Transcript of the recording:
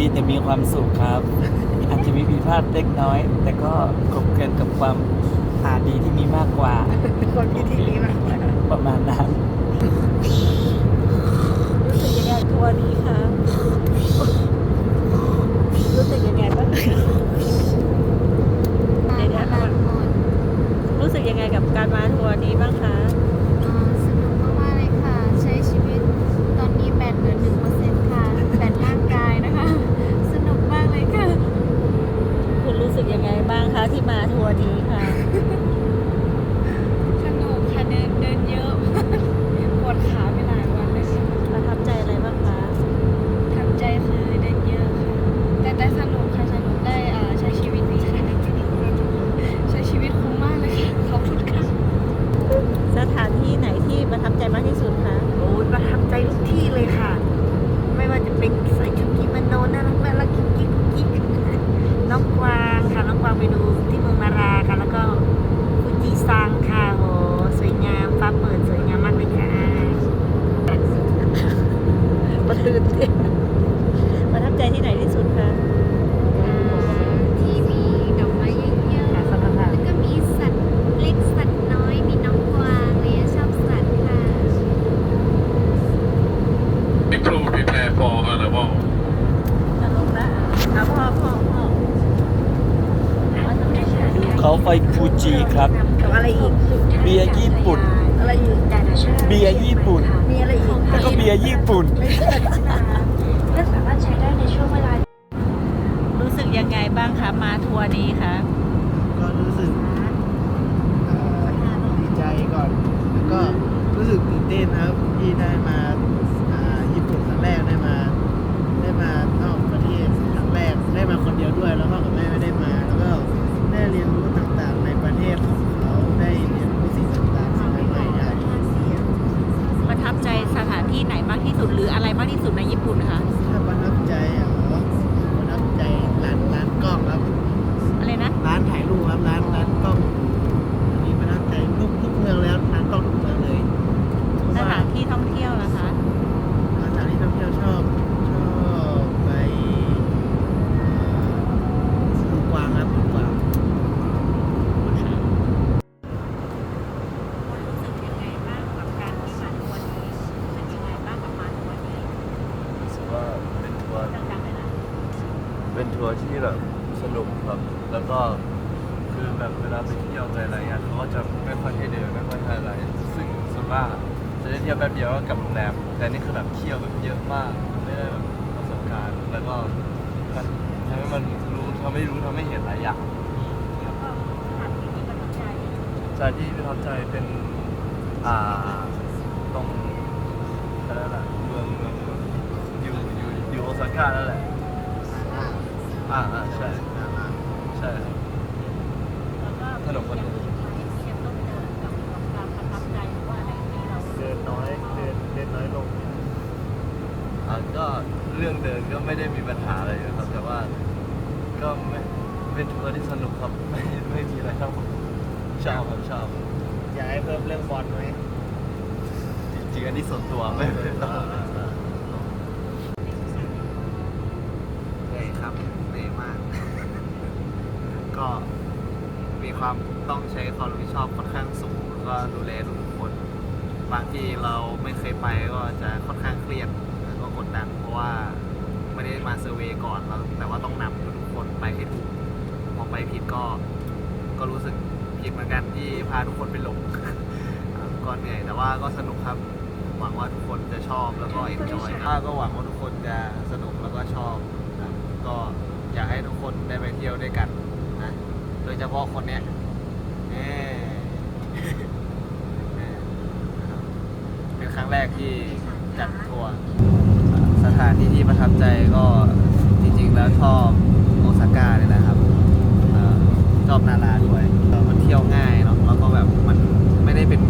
นเยอะดีแต่มีความสุขครับ อาจจะมีผิดพลาดเล็กน้อย แต่ก็กลบเกลื่อนกับความอาดีที่มีมากกว่าคนที่ที่นี้มากกว่าประมาณนั้นรู้สึกยังไงทัวร์นี้คะรู้สึกยังไงบ้างเดี๋ยวเดี๋ยวเอารู้สึกยังไงกับการมาทัวร์นี้บ้างคะ อ่าสนุกมากๆเลยค่ะ ใช้ชีวิตตอนนี้แบตเหลือหนึ่งเปอร์เซ็นต์ค่ะ แบตร่างกายนะคะ สนุกมากเลยค่ะ คุณรู้สึกยังไงบ้างคะที่มาทัวร์นี้ค่ะ สนุกค่ะเดินเดินเยอะ ปวดขาไปหลายวันเลยค่ะ ประทับใจอะไรบ้างคะ ทำใจคือเดินเยอะค่ะ แต่แต่สนุกค่ะสนุกได้อ่าใช้ชีวิตดีค่ะใช้ชีวิตคุ้มมากเลยค่ะขอบคุณค่ะ สถานที่ไหนที่ประทับใจมากที่สุดคะ โอ้ยประทับใจทุกที่เลยค่ะ ไม่ว่าจะ เป็นใส่ชุดกิโมโนน่ารักน่ารักกิ๊กกิ๊กกิ๊กน้องกวางค่ะน้องกวางไปดูที่เมืองมาราค่ะ แล้วก็ฟูจิซังค่ะโหสวยงามฟ้าเปิดสวยงามมากเลยค่ะประตื่นเต้นประทับใจที่ไหนที่สุดคะ ที่มีดอกไม้เยอะๆ ค่ะสำหรับค่ะ แล้วก็มีสัตว์เล็กสัตว์น้อย มีน้องกวางเลยชอบสัตว์ค่ะ The crew prepare for arrival. อารมณ์ละอะพ่อพ่อพ่อว่าทำไมคะ ดู เขาไฟฟูจิครับ กับอะไรอีก เบียร์ญี่ปุ่น อะไรอีกเบียร์ญี่ปุ่น มีอะไรอีกแล้วก็เบียร์ญี่ปุ่นก็สามารถใช้ได้ในช่วงเวลารู้สึกยังไงบ้างคะมาทัวร์นี้คะก็รู้สึกเอ่อดีใจก่อน แล้วก็รู้สึกตื่นเต้นนะครับที่ได้มาอ่าญี่ปุ่นครั้งแรกได้มา ได้มานอกประเทศครั้งแรกได้มาคนเดียวด้วย แล้วพ่อกับแม่ไม่ได้มา แล้วก็ได้เรียนรู้ต่างๆ ในประเทศของเขาได้เรียนรู้สิ่งต่างๆสิ่งใหม่ๆได้ ประทับใจสถานที่ไหนมากที่สุดหรืออะไรมากที่สุดในญี่ปุ่นคะ ถ้าประทับใจอะประทับใจร้านร้านกล้องครับ อะไรนะ ร้านถ่ายรูปครับร้านร้านกล้องอันนี้ประทับใจทุกทุกเมืองแล้วร้านกล้องทุกเมืองเลยเพราะ ส ว่า ถานที่ท่องเที่ยวนะคะ สถานที่ท่องเที่ยวชอบชอบไปเอ่อดูกวางครับดูกวาง รู้สึกยังไงบ้างกับการที่มาทัวร์นี้เป็นยังไงบ้างกับมาทัวร์นี้ รู้สึกว่าเป็นทัวร์ ดังๆเลยนะ เป็น ที่แบบสนุกครับแล้วก็คือแบบเวลาไปเที่ยวไปอะไรเงี้ยเขาก็จะไม่ค่อยให้เดินไม่ค่อยให้อะไร ซึ่งส่วนมากจะได้เที่ยวแป๊บเดียวก็กลับโรงแรมแต่นี่คือแบบเที่ยวแบบเยอะมากไม่ได้แบบประสบการณ์แล้วก็มันทำให้มันรู้ทำให้รู้ทำให้เห็นหลายอย่างแล้วก็ที่ที่ประทับใจานที่ประทับใจเป็นอ่าตรงอะไรนะเมืองเมืองอยู่อยู่อยู่โอซาก้านั่นแหละ อ่าใช่ ใช่ครับแล้วก็สนุกสนุกเทียบต้องเจอกับกับความประทับใจหรือว่าอะไรที่เราเดินน้อยเดินเดินน้อยลงอ่าก็เรื่องเดินก็ไม่ได้มีปัญหาอะไรนะครับ แต่ว่าก็ไม่เป็นทัวร์ที่สนุกครับไม่ไม่มีอะไรครับชอบครับชอบ อยากให้เพิ่มเรื่องบอลไหมจริงๆอันนี้ส่วนตัวไม่ไม่ต้อง เหนื่อยครับเหนื่อยมาก ก็มี ความต้องใช้ความรับผิดชอบค่อนข้างสูงแล้วก็ดูแลทุกคน บางทีเราไม่เคยไปก็จะค่อนข้างเครียดแล้วก็กดดันเพราะว่าไม่ได้มาเซอร์เวยก่อนแล้วแต่ว่าต้องนำทุกคนไปให้ถูกพองไปผิดก็ก็รู้สึกผิดเหมือนกันที่พาทุกคนไปหลงก็เหนื่อยแต่ว่าก็สนุกครับหวังว่าทุกคนจะชอบแล้วก็เอ็นจอยถ้าก็หวังว่าทุกคนจะสนุกแล้วก็ชอบก็อยากให้ทุกคนได้ไปเที่ยวด้วยกันนะ ยเฉพาะคนเนี้ยเป็นครั้งแรกที่จัดทัวร์สถานที่ที่ประทับใจก็จริงๆแล้วชอบโอซาก้าเนี่ยนะครับชอบนาราด้วยมันเที่ยวง่ายเนาะแล้วก็แบบมันไม่ได้เป็น